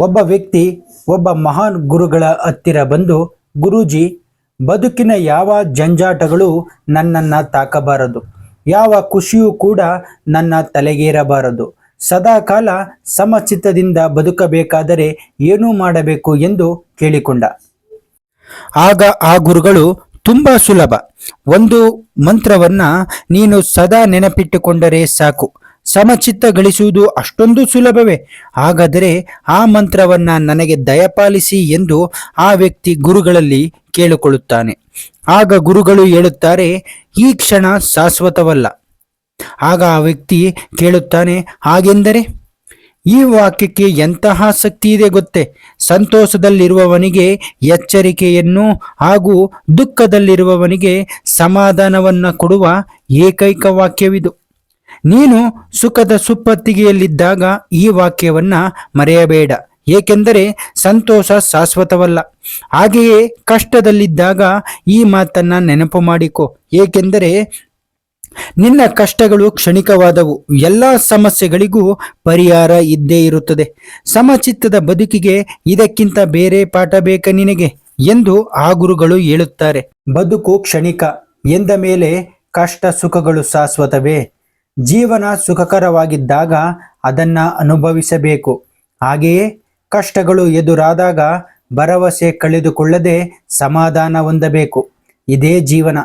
ಒಬ್ಬ ವ್ಯಕ್ತಿ ಒಬ್ಬ ಮಹಾನ್ ಗುರುಗಳ ಹತ್ತಿರ ಬಂದು, ಗುರೂಜಿ, ಬದುಕಿನ ಯಾವ ಜಂಜಾಟಗಳು ನನ್ನನ್ನು ತಾಕಬಾರದು? ಯಾವ ಖುಷಿಯೂ ಕೂಡ ನನ್ನ ತಲೆಗೇರಬಾರದು ಸದಾಕಾಲ ಸಮಚಿತ್ತದಿಂದ ಬದುಕಬೇಕಾದರೆ ಏನು ಮಾಡಬೇಕು ಎಂದು ಕೇಳಿಕೊಂಡ. ಆಗ ಆ ಗುರುಗಳು, ತುಂಬ ಸುಲಭ. ಒಂದು ಮಂತ್ರವನ್ನ ನೀನು ಸದಾ ನೆನಪಿಟ್ಟುಕೊಂಡರೆ ಸಾಕು. ಸಮಚಿತ್ತ ಗಳಿಸುವುದು ಅಷ್ಟೊಂದು ಸುಲಭವೇ? ಹಾಗಾದರೆ ಆ ಮಂತ್ರವನ್ನ ನನಗೆ ದಯಪಾಲಿಸಿ ಎಂದು ಆ ವ್ಯಕ್ತಿ ಗುರುಗಳಲ್ಲಿ ಕೇಳಿಕೊಳ್ಳುತ್ತಾನೆ. ಆಗ ಗುರುಗಳು ಹೇಳುತ್ತಾರೆ, ಈ ಕ್ಷಣ ಶಾಶ್ವತವಲ್ಲ. ಆಗ ಆ ವ್ಯಕ್ತಿ ಕೇಳುತ್ತಾನೆ, ಹಾಗೆಂದರೆ? ಈ ವಾಕ್ಯಕ್ಕೆ ಎಂತಹ ಶಕ್ತಿ ಇದೆ ಗೊತ್ತೇ? ಸಂತೋಷದಲ್ಲಿರುವವನಿಗೆ ಎಚ್ಚರಿಕೆಯನ್ನು ಹಾಗೂ ದುಃಖದಲ್ಲಿರುವವನಿಗೆ ಸಮಾಧಾನವನ್ನು ಕೊಡುವ ಏಕೈಕ ವಾಕ್ಯವಿದು. ನೀನು ಸುಖದ ಸುಪ್ಪತ್ತಿಗೆಯಲ್ಲಿದ್ದಾಗ ಈ ವಾಕ್ಯವನ್ನ ಮರೆಯಬೇಡ. ಏಕೆಂದರೆ ಸಂತೋಷ ಶಾಶ್ವತವಲ್ಲ. ಹಾಗೆಯೇ ಕಷ್ಟದಲ್ಲಿದ್ದಾಗ ಈ ಮಾತನ್ನ ನೆನಪು ಮಾಡಿಕೊ. ಏಕೆಂದರೆ ನಿನ್ನ ಕಷ್ಟಗಳು ಕ್ಷಣಿಕವಾದವು. ಎಲ್ಲ ಸಮಸ್ಯೆಗಳಿಗೂ ಪರಿಹಾರ ಇದ್ದೇ ಇರುತ್ತದೆ. ಸಮಚಿತ್ತದ ಬದುಕಿಗೆ ಇದಕ್ಕಿಂತ ಬೇರೆ ಪಾಠ ಬೇಕ ನಿನಗೆ? ಎಂದು ಆ ಗುರುಗಳು ಹೇಳುತ್ತಾರೆ. ಬದುಕು ಕ್ಷಣಿಕ. ಎಂದ ಮೇಲೆ ಕಷ್ಟ ಸುಖಗಳು ಶಾಶ್ವತವೇ? ಜೀವನ ಸುಖಕರವಾಗಿದ್ದಾಗ ಅದನ್ನು ಅನುಭವಿಸಬೇಕು. ಹಾಗೆಯೇ ಕಷ್ಟಗಳು ಎದುರಾದಾಗ ಭರವಸೆ ಕಳೆದುಕೊಳ್ಳದೆ ಸಮಾಧಾನ ಹೊಂದಬೇಕು. ಇದೇ ಜೀವನ.